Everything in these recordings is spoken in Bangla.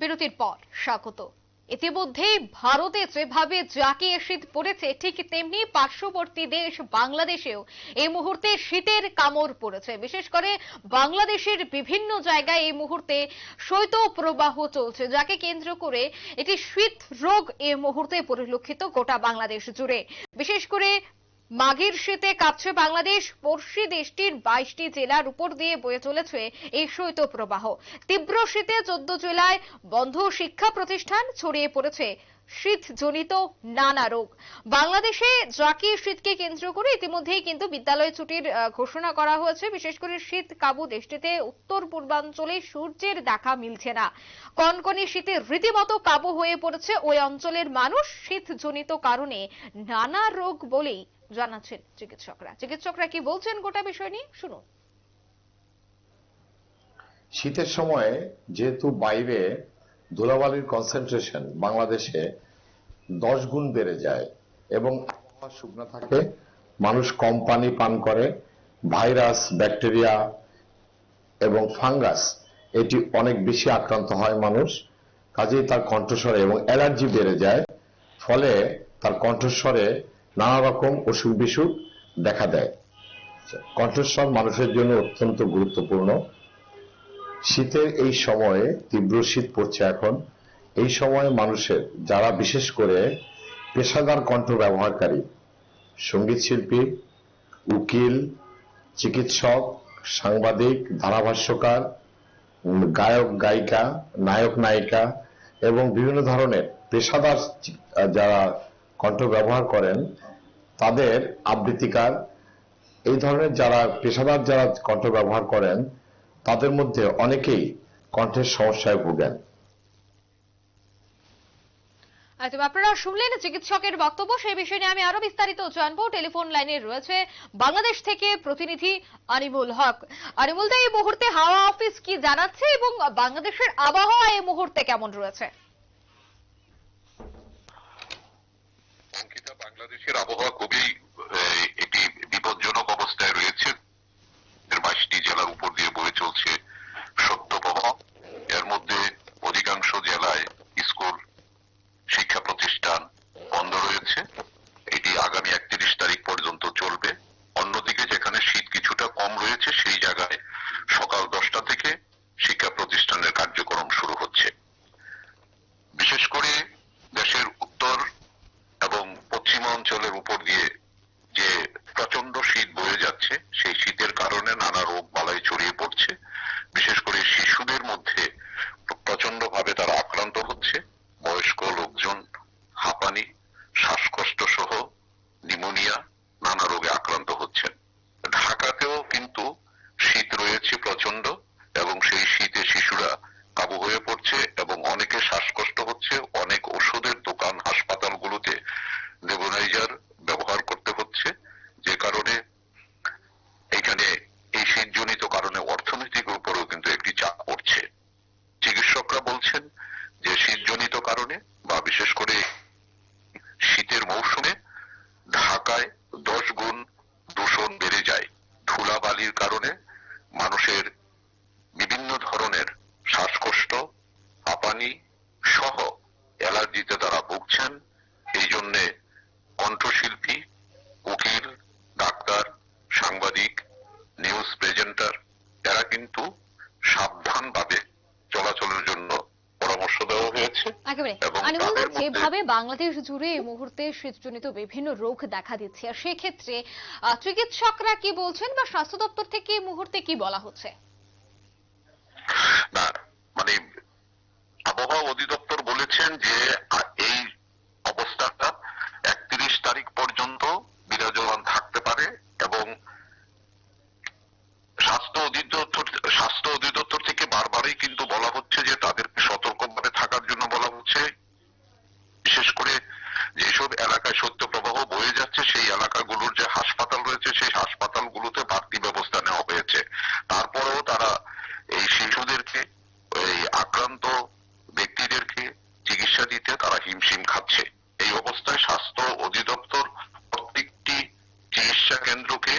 বিরতির পর, স্বাগত। ইতিমধ্যে ভারতে যেভাবে জাকিয়ে শীত পড়েছে, ঠিক তেমনি পার্শ্ববর্তী দেশ বাংলাদেশেও এই মুহূর্তে শীতের কামড় পড়েছে। বিশেষ করে বাংলাদেশের বিভিন্ন জায়গায় এই মুহূর্তে শৈত প্রবাহ চলছে, যাকে কেন্দ্র করে এটি শীত রোগ এই মুহূর্তে পরিলক্ষিত গোটা বাংলাদেশ জুড়ে। বিশেষ করে মাঘের শীতে কাঁপছে বাংলাদেশ। পড়শি দেশটির বাইশটি জেলার উপর দিয়ে বয়ে চলেছে এই শৈত প্রবাহ তীব্র শীতে চোদ্দ জেলায় বন্ধ শিক্ষা প্রতিষ্ঠান ছড়িয়ে পড়েছে। শীতজনিত নানা রোগ। বাংলাদেশে জাকির শীতকে কেন্দ্র করে ইতিমধ্যেই কিন্তু বিদ্যালয় ছুটির ঘোষণা করা হয়েছে। বিশেষ করে শীত কাবু দেশটিতে উত্তর পূর্বাঞ্চলে সূর্যের দেখা মিলছে না। কনকনে শীতে রীতিমতো কাবু হয়ে পড়েছে ওই অঞ্চলের মানুষ। শীতজনিত কারণে নানা রোগ বলেই জানাচ্ছেন চিকিৎসকরা। চিকিৎসকরা কি বলছেন গোটা বিষয় নিয়ে? শুনুন। শীতের সময়ে যেহেতু বাইরে ধুলাবালির কনসেন্ট্রেশন বাংলাদেশে দশ গুণ বেড়ে যায় এবং আবহাওয়া শুকনো থাকে, মানুষ কম পানি পান করে, ভাইরাস, ব্যাকটেরিয়া এবং ফাঙ্গাস, এটি অনেক বেশি আক্রান্ত হয় মানুষ, কাজেই তার কণ্ঠস্বরে এবং অ্যালার্জি বেড়ে যায়, ফলে তার কণ্ঠস্বরে নানা রকম অসুখ বিসুখ দেখা দেয়। কণ্ঠস্বর মানুষের জন্য অত্যন্ত গুরুত্বপূর্ণ। শীতের এই সময়ে তীব্র শীত পড়ছে এখন। এই সময়ে মানুষের, যারা বিশেষ করে পেশাদার কণ্ঠ ব্যবহারকারী, সংগীত শিল্পী, উকিল, চিকিৎসক, সাংবাদিক, ধারাভাষ্যকার, গায়ক, গায়িকা, নায়ক, নায়িকা এবং বিভিন্ন ধরনের পেশাদার যারা কণ্ঠ ব্যবহার করেন, তাদের আবৃত্তিকার, এই ধরনের যারা পেশাদার যারা কণ্ঠ ব্যবহার করেন, তাদের মধ্যে অনেকেই কণ্ঠের সমস্যায় ভোগেন। আচ্ছা আপনারা শুনলেন চিকিৎসকের বক্তব্য, সেই বিষয় নিয়ে আমি আরও বিস্তারিত জানব। টেলিফোন লাইনে রয়েছে বাংলাদেশ থেকে প্রতিনিধি আনিমুল হক। আনিমুল দা, এই মুহূর্তে হাওয়া অফিস কি জানাচ্ছে এবং বাংলাদেশের আবহাওয়া এই মুহূর্তে কেমন রয়েছে? বাংলাদেশের আবহাওয়া খুবই একটি বিপজ্জনক অবস্থায় রয়েছে। বাইশটি জেলার উপর দিয়ে বয়ে চলছে সত্যপ্রবাহ এর মধ্যে অধিকাংশ জেলায় স্কুল, শিক্ষা প্রতিষ্ঠান বন্ধ রয়েছে। এটি আগামী একত্রিশ তারিখ পর্যন্ত চলবে। অন্যদিকে যেখানে শীত কিছুটা কম রয়েছে, সেই জায়গায় সকাল দশটা থেকে শিক্ষা প্রতিষ্ঠানের কার্যক্রম শুরু হচ্ছে বিশেষ করে দেশের উত্তর এবং পশ্চিমা অঞ্চলের উপর দিয়ে যে প্রচণ্ড শীত বয়ে যাচ্ছে সেই শীতের কারণে নানা রোগ বালাই ছড়িয়ে পড়ছে বিশেষ করে শিশুদের মধ্যে প্রচণ্ড ভাবে তারা আক্রান্ত হচ্ছে বয়স্ক লোকজন হাঁপানি শ্বাসকষ্ট সহ নিমোনিয়া নানা রোগে আক্রান্ত হচ্ছেন ঢাকাতেও কিন্তু শীত রয়েছে প্রচণ্ড এবং সেই শীতে শিশুরা কাবু হয়ে পড়ছে এবং অনেকের শ্বাসকষ্ট হচ্ছে। অনেক ওষুধের দোকান, হাসপাতালগুলোতে নেবুলাইজার ব্যবহার করতে হচ্ছে। যে কারণে এখানে এই শীতজনিত কারণে অর্থনৈতিক উপরেও কিন্তু একটি চাপ পড়ছে। চিকিৎসকরা বলছেন যে শীতজনিত কারণে বা বিশেষ করে শীতের মৌসুমে ঢাকায় দশ গুণ দূষণ বেড়ে যায় ধুলাবালির কারণে মানুষের বিভিন্ন ধরনের শ্বাসকষ্ট হাঁপানি সহ অ্যালার্জিতে তারা এই জন্যে কণ্ঠশিল্পী উকিল ডাক্তার সাংবাদিক নিউজ প্রেজেন্টার এরা কিন্তু সাবধানভাবে চলাচলের জন্য পরামর্শ দেওয়া হয়েছে যেভাবে বাংলাদেশ জুড়ে এই মুহূর্তে শীতজনিত বিভিন্ন রোগ দেখা দিচ্ছে আর সেক্ষেত্রে চিকিৎসকরা কি বলছেন বা স্বাস্থ্য দপ্তর থেকে এই মুহূর্তে কি বলা হচ্ছে? না মানে আবহাওয়া অধিদপ্তর বলেছেন যে আ- এই অবস্থাটা একত্রিশ তারিখ পর্যন্ত বিরাজমান থাকতে পারে এবং স্বাস্থ্য অধিদপ্তর স্বাস্থ্য অধিদপ্তর থেকে বারবারই কিন্তু বলা হচ্ছে যে তাদেরকে সতর্কভাবে থাকার জন্য বলা হচ্ছে বিশেষ করে সত্য প্রবাহ বয়ে যাচ্ছে, সেই এলাকাগুলোর যে হাসপাতাল রয়েছে, সেই হাসপাতালগুলোতে বাড়তি ব্যবস্থা নেওয়া হয়েছে। তারপরেও তারা এই শিশুদেরকে, এই আক্রান্ত ব্যক্তিদেরকে চিকিৎসা দিতে তারা হিমশিম খাচ্ছে। এই অবস্থায় স্বাস্থ্য অধিদপ্তর প্রত্যেকটি চিকিৎসা কেন্দ্রকে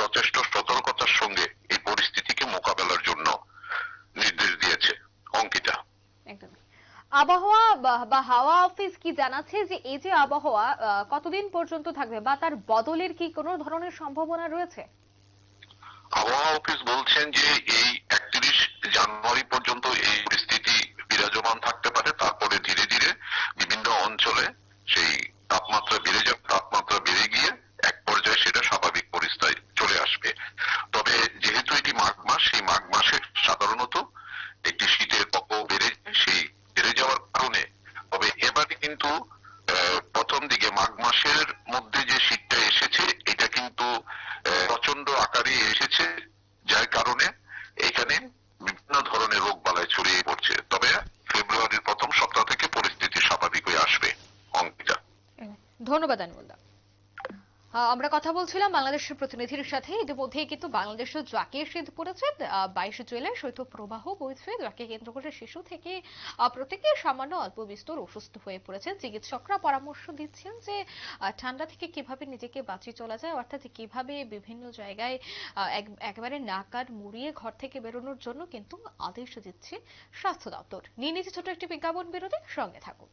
যথেষ্ট সতর্কতার সঙ্গে এই পরিস্থিতিকে মোকাবেলার জন্য নির্দেশ দিয়েছে অঙ্কিতা একদম আবহাওয়া বা- হাওয়া অফিস কি জানাচ্ছে যে এই যে আবহাওয়া কতদিন পর্যন্ত থাকবে বা তার বদলের কি কোনো ধরনের সম্ভাবনা রয়েছে? আবহাওয়া অফিস বলছেন যে এই একত্রিশ জানুয়ারি পর্যন্ত এই পরিস্থিতি বিরাজমান থাকতে পারে তারপরে ধীরে ধীরে বিভিন্ন অঞ্চলে সেই তাপমাত্রা বেড়ে যাবে তাপমাত্রা বেড়ে গিয়ে এক পর্যায়ে সেটা স্বাভাবিক পরিস্থিতি চলে আসবে তবে যেহেতু এটি মাঘ মাস সেই মাঘ মাসে সাধারণত একটি শীতের প্রকোপ বেড়ে যায় সেই বেড়ে যাওয়ার কারণে তবে এবারে কিন্তু আহ, প্রথম দিকে মাঘ মাসের মধ্যে যে শীতটা এসেছে এটা কিন্তু আহ, প্রচণ্ড আকারে এসেছে যার কারণে এখানে বিভিন্ন ধরনের রোগ বালাই ছড়িয়ে পড়ছে তবে ফেব্রুয়ারির প্রথম সপ্তাহ থেকে পরিস্থিতি স্বাভাবিক হয়ে আসবে অঙ্কিতা ধন্যবাদ আনিমুল্লাহ আমরা কথা বলছিলাম বাংলাদেশের প্রতিনিধির সাথে। ইতিমধ্যে কিন্তু বাংলাদেশে জাকে শীত পড়েছে। বাইশে জুলাই শৈত্য প্রবাহ বইছে। যাকে কেন্দ্র করে শিশু থেকে প্রত্যেকে সামান্য অল্প বিস্তর অসুস্থ হয়ে পড়েছেন চিকিৎসকরা পরামর্শ দিচ্ছেন যে ঠান্ডা থেকে কীভাবে নিজেকে বাঁচিয়ে চলা যায়, অর্থাৎ কীভাবে বিভিন্ন জায়গায় একেবারে নাক আর মুড়িয়ে ঘর থেকে বেরোনোর জন্য কিন্তু আদেশ দিচ্ছে স্বাস্থ্য দপ্তর। নিয়ে নিচ্ছে ছোট একটি বিজ্ঞাপন বিরতি। সঙ্গে থাকুন।